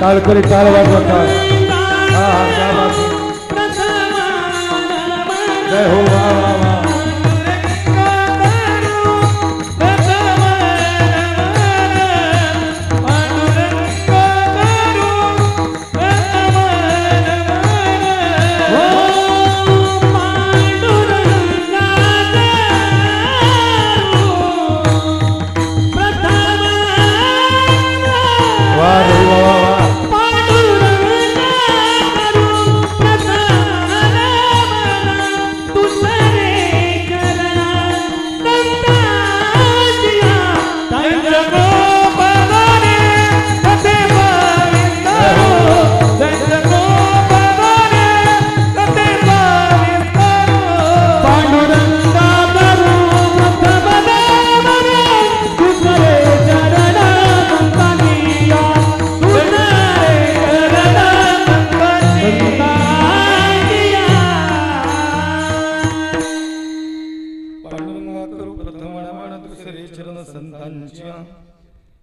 তার করে তার বাবা তার জয় হো বাবা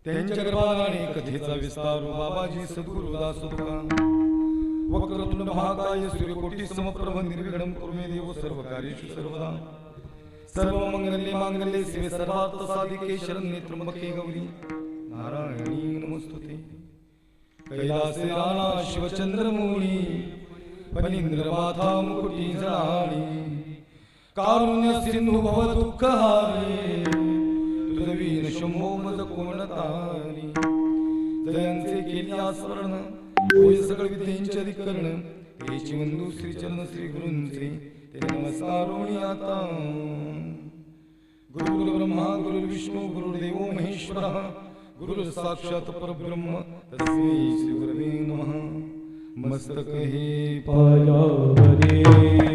त्यांच्या गर्भाने कथेचा विस्तार बाबाजी सद्गुरु वक्रतुंड महाकाय सूर्यकोटी समप्रभ निर्विघ्नं कुर्मे देव सर्व कार्येषु सर्वदा. सर्व मंगल्ये मांगल्ये शिवे सर्वार्थ साधिके शरण्ये त्र्यंबके गौरी. नारायणी नमस्तुते. कैलासे राणा शिवचंद्रमौळी फणींद्र माथा मुकुटी जळाली कारुण्य सिंधु भव दुःख हारी तुझवीन शंभो मज कोणतारी जयांचे केली आस्मरण होय सकळ विद्येंचे अधिकरण. तेची बंधू श्री चरण श्री गुरूंचे ते नमस्कारोणी आता. गुरु गुरु ब्रह्मा गुरु विष्णू गुरुदेव महेश्वर. गुरु साक्षात परब्रह्म तस्मै श्री गुरवे नमः. मस्तक हे पायावरे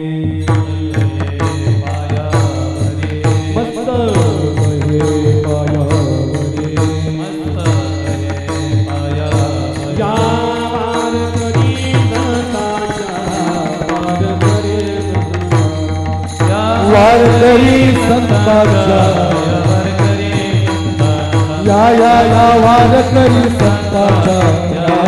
वारकरी संतांच्या या या या वारकरी संतांच्या या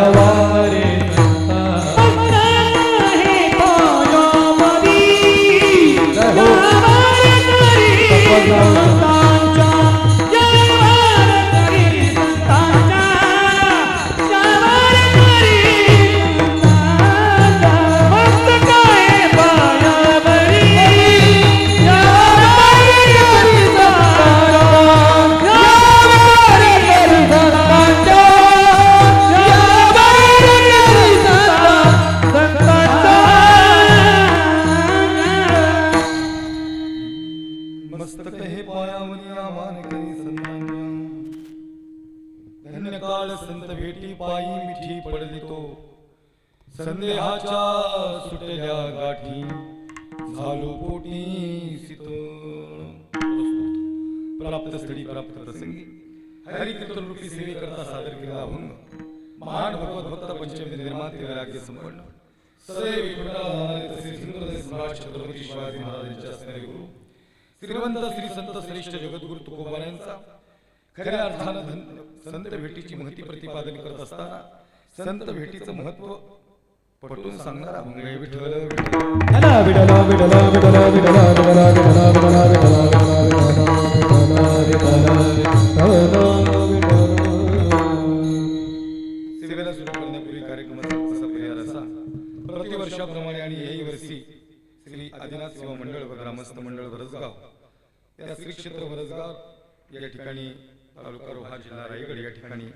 मस्तक हे पायावरी आव्हान करी सन्मान्य. धन्य काळ संत भेटी पायी मिठी पडली तो संदेहाच्या सुटल्या गाठी. झालो पोटी सित प्राप्त स्थळी प्राप्त प्रसंगी. हरी कीर्तन रूपी सेवेकरता सादर केला अभंग. महान भगवत भक्त पंचमी निर्माते वैराग्य संपन्न. सदैव विठ्ठलाधारे तसे सिंधुदय सम्राट छत्रपती शिवाजी महाराजांच्या असणारे गुरु. श्रीमंत श्री संत श्रेष्ठ जगद्गुरु तुकोबा यांचा खऱ्या अर्थानं संत भेटीची महती प्रतिपादन करत असताना संत भेटीचं महत्त्व पटून सांगणार अभंग विठ्ठल सेवेला प्रतिवर्षाप्रमाणे आणि याही वर्षी श्री आदिनाथ सेवा मंडळ व ग्रामस्थ मंडळ वरसगाव या श्री क्षेत्र भरसगाव या ठिकाणी तालुका रोहा जिल्हा रायगड या ठिकाणी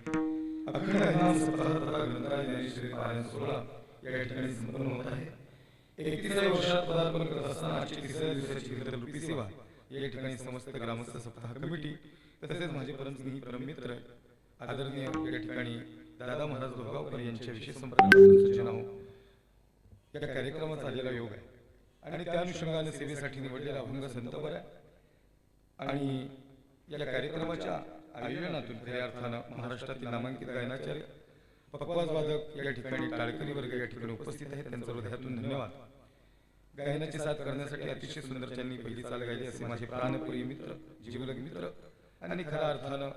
अखंड हरिनाम सप्ताह सोहळा या ठिकाणी संपन्न होत आहे. एकतीसाव्या वर्षात पदार्पण करत असताना आजची तिसऱ्या दिवसाची कीर्तन सेवा या ठिकाणी समस्त ग्रामस्थ सप्ताह कमिटी तसेच माझे परमस्नेही परममित्र आदरणीय या ठिकाणी दादा महाराज दोगावकर यांच्या विशेष संपर्क सूचना हो. या कार्यक्रमाचा आलेला योग आहे. आणि त्या अनुषंगाने सेवेसाठी निवडलेला अभंग संतवर बरा आणि या कार्यक्रमाच्या आयोजनातून खऱ्या अर्थानं महाराष्ट्रातील नामांकित गायनाचार्य पक्वाज वादक या ठिकाणी टाळकरी वर्ग या ठिकाणी उपस्थित आहेत. त्यांचं हृदयातून धन्यवाद. गायनाची साथ करण्यासाठी अतिशय सुंदर त्यांनी पहिली चाल गायली असे माझे प्राणप्रिय मित्र जीवलग मित्र आणि खऱ्या अर्थानं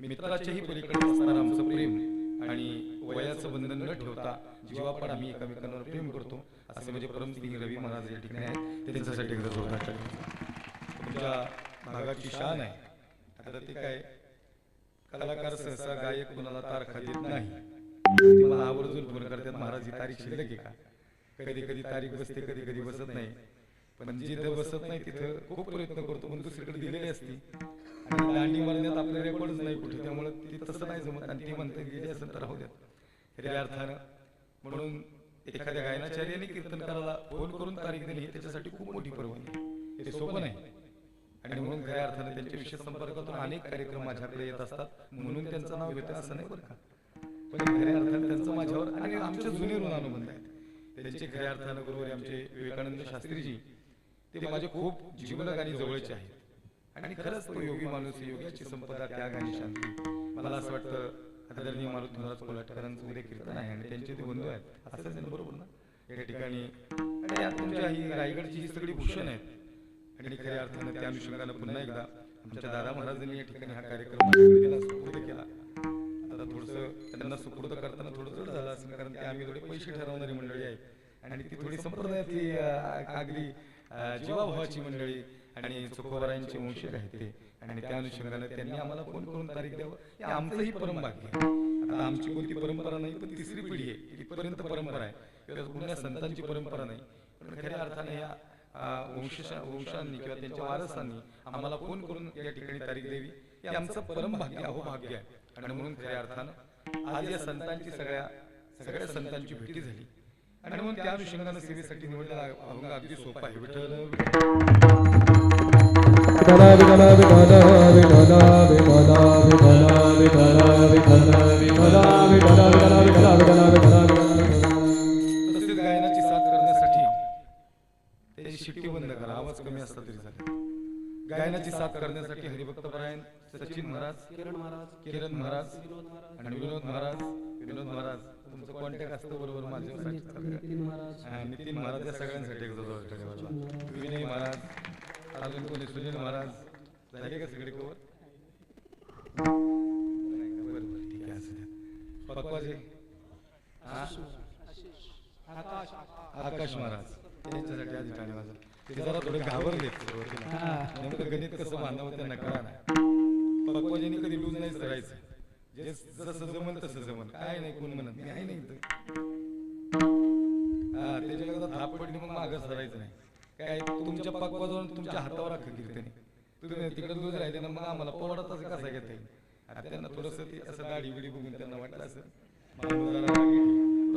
मित्राच्याही पलीकडे असणारं आमचं प्रेम आणि वयाचं बंधन न ठेवता जीवापण आम्ही एकमेकांवर प्रेम करतो. असे म्हणजे परमसिंग रवी महाराज या ठिकाणी आहेत. त्यांच्यासाठी एकदा जोरदार टाळ्या. तुमच्या भागाची शान आहे. आता ते काय? कलाकार सहसा गायक कुणाला तारखा देत नाही. ते मला आवर्जून फोन करतात महाराज ही तारीख शिल्लक आहे का? कधी कधी तारीख बसते कधी कधी बसत नाही. पण जिथं बसत नाही तिथं खूप प्रयत्न करतो पण दुसरीकडे दिलेली असती. आणि दांडी मारण्यात आपले रेकॉर्डच नाही कुठे त्यामुळे ते तसं नाही जमत. आणि ते म्हणतात गेले असेल तर राहू द्यात खऱ्या अर्थानं म्हणून एखाद्या गायनाचार्याने कीर्तनकाराला फोन करून तारीख दिली ही त्याच्यासाठी खूप मोठी पर्वणी ते सोपं नाही. आणि म्हणून खऱ्या अर्थाने त्यांच्याविषयी संपर्कातून अनेक कार्यक्रम माझ्याकडे येत असतात. म्हणून त्यांचं नाव घेतं असं नाही बरं का? पण खऱ्या अर्थाने त्यांचं माझ्यावर आणि आमचे जुने ऋण अनुबंध आहेत. त्यांचे खऱ्या अर्थानं गुरुवारी आमचे विवेकानंद शास्त्रीजी ते माझे खूप जीवलग आणि जवळचे आहेत. आणि खरंच तो योगी माणूस योगाची संपदा त्याग आणि शांती. मला असं वाटतं आदरणीय मारुती महाराज कोल्हाटकरांचं उद्या कीर्तन आहे आणि त्यांचे ते बंधू आहेत. असं बरोबर ना? या ठिकाणी आणि यात तुमच्या ही रायगडची ही सगळी भूषण आहेत. आणि खऱ्या अर्थानं त्या अनुषंगानं पुन्हा एकदा आमच्या दादा महाराजांनी या ठिकाणी हा कार्यक्रम सुपूर्द केला. आता थोडस त्यांना सुपूर्द करताना थोडं जड झालं असं कारण ते आम्ही थोडे पैसे ठरवणारी मंडळी आहे आणि ती थोडी संप्रदायातली अं, अगदी जीवाभावाची मंडळी आणि चुकोबरायांचे वंशज आहेत ते. आणि त्या अनुषंगाने त्यांनी आम्हाला फोन करून तारीख द्यावं. हे आमचंही परमभाग्य आता आमची कोणती परंपरा नाही पण तिसरी पिढी आहे. इथपर्यंत परंपरा आहे. किंवा कुठल्या संतांची परंपरा नाही. पण खऱ्या अर्थाने या अं, वंशांनी किंवा त्यांच्या वारसांनी आम्हाला फोन करून या ठिकाणी तारीख द्यावी हे आमचं परम भाग्य अहो भाग्य आहे आणि म्हणून खऱ्या अर्थानं आज या संतांची सगळ्या सगळ्या संतांची भेटी झाली आणि म्हणून त्या अनुषंगानं सेवेसाठी निवडलेला अभंग अगदी सोपा आहे विठ्ठल विठ्ठल विठ्ठल विठला आवाज कमी असला तरी चालेल गायनाची साथ करण्यासाठी हरिभक्त परायण सचिन महाराज किरण महाराज किरण महाराज विनोद महाराज आणि विनोद महाराज विनोद महाराज तुमचं कॉन्टॅक्ट असतं बरोबर माझ्यासाठी नितीन महाराज. नितीन महाराज या सगळ्यांसाठी एकदा. विनय महाराज अजून कोणी? सुनील महाराज. झाले का सगळे कवर बरं बरं ठीक आहे पक्वाजे? आकाश. आकाश महाराज. त्यांच्यासाठी आधी वाजव. ते जरा थोडे घाबरले नेमकं गणित कसं बांधावं त्यांना कळा नाही पक्वाजीने कधी लूज नाही करायचं जे जसं जमल तसं जमल काय नाही कोण म्हणत नाही इथं. हा त्याच्याकडे थाप पडली मग मागं सरायचं नाही. काय तुमच्या पक्वाजवळ तुमच्या हातावर अख्खं कीर्तने तुम्ही तिकडे लूज राहिले ना मग आम्हाला पोवडात असं कसं घेता येईल? त्यांना थोडंसं ते असं दाढी बिडी बघून त्यांना वाटलं असं.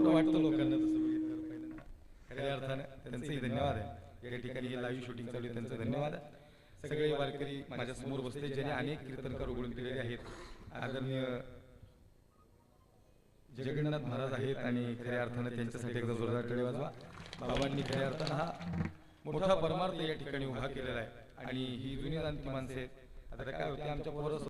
वाटतं लोकांना तसं बघितलं. खऱ्या अर्थानं त्यांचंही धन्यवाद आहे. या ठिकाणी हे लाईव्ह शूटिंग चालू आहे. त्यांचं धन्यवाद. सगळे वारकरी माझ्यासमोर बसले ज्याने अनेक कीर्तनकार उघडून दिलेले आहेत. आदरणीय जगन्नाथ महाराज आहेत आणि खऱ्या अर्थानं त्यांच्यासाठी एकदा जोरदार टळे वाजवा. बाबांनी खऱ्या अर्थानं हा मोठा परमार्थ या ठिकाणी उभा केलेला आहे. आणि ही जुनी जाणती माणसे आहेत. आता काय होते आमच्या